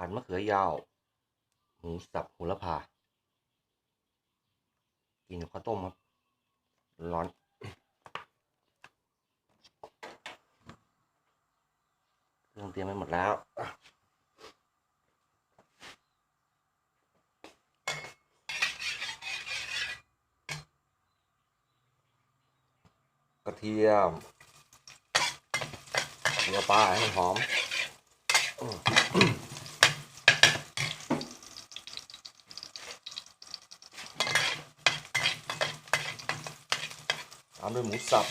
ผัดมะเขือยาว หมูสับโหระพา กินข้าวต้มครับ ร้อน เครื่องเตรียมไปหมดแล้วกระเทียมเนื้อปลาให้มันหอม ตามด้วยหมูสับ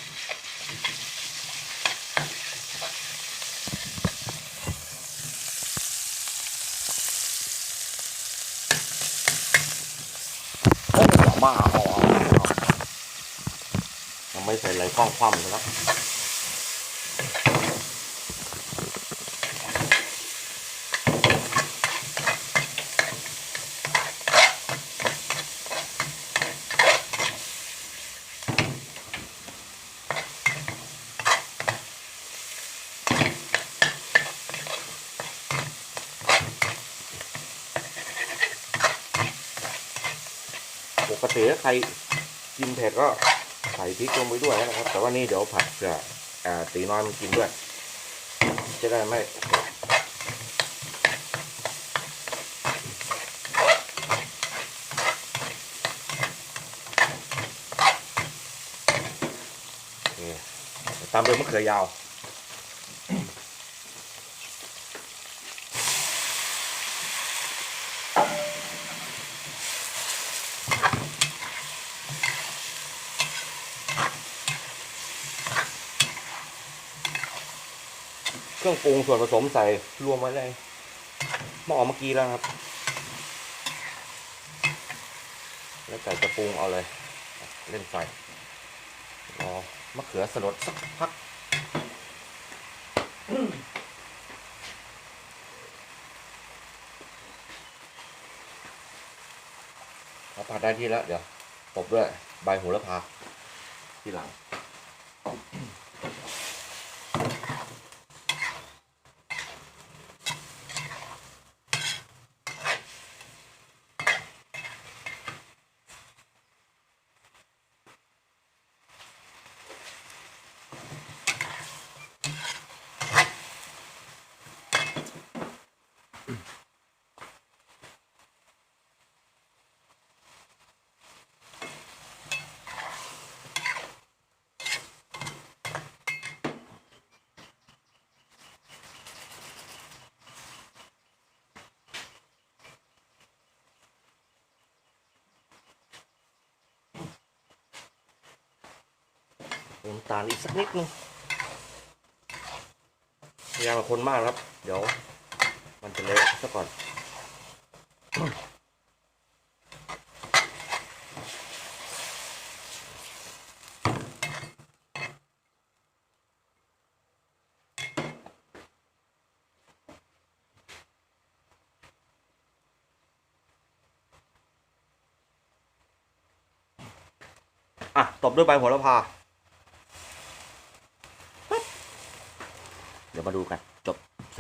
โอ้ยบ้าเอาเอาเอายังไม่ใส่ไหลกล้องคว่ำเลยนะ ปกติถ้าใครกินเผ็ดก็ใส่พริกลงไปด้วยนะครับ แต่ว่านี่เดี๋ยวผัดเผื่ออ่าตีน้อยมันกินด้วย จะได้ไม่ตามด้วยมะเขือยาว เครื่องปรุงส่วนผสมใส่รวมไว้เลยม้ออกเมื่อกี้แล้วครับ แล้วแต่จะปรุงเอาเลย เล่นไฟรอมะเขือสลดสักพักพอผัดได้ที่แล้ว เดี๋ยวตบด้วยใบโหระพาที่หลัง น้ำตาลอีกสักนิดนึงพยายามคนมากครับ เดี๋ยว มันจะเละซะก่อน อะ ตบด้วยใบโหระพา เดี๋ยวมาดูกัน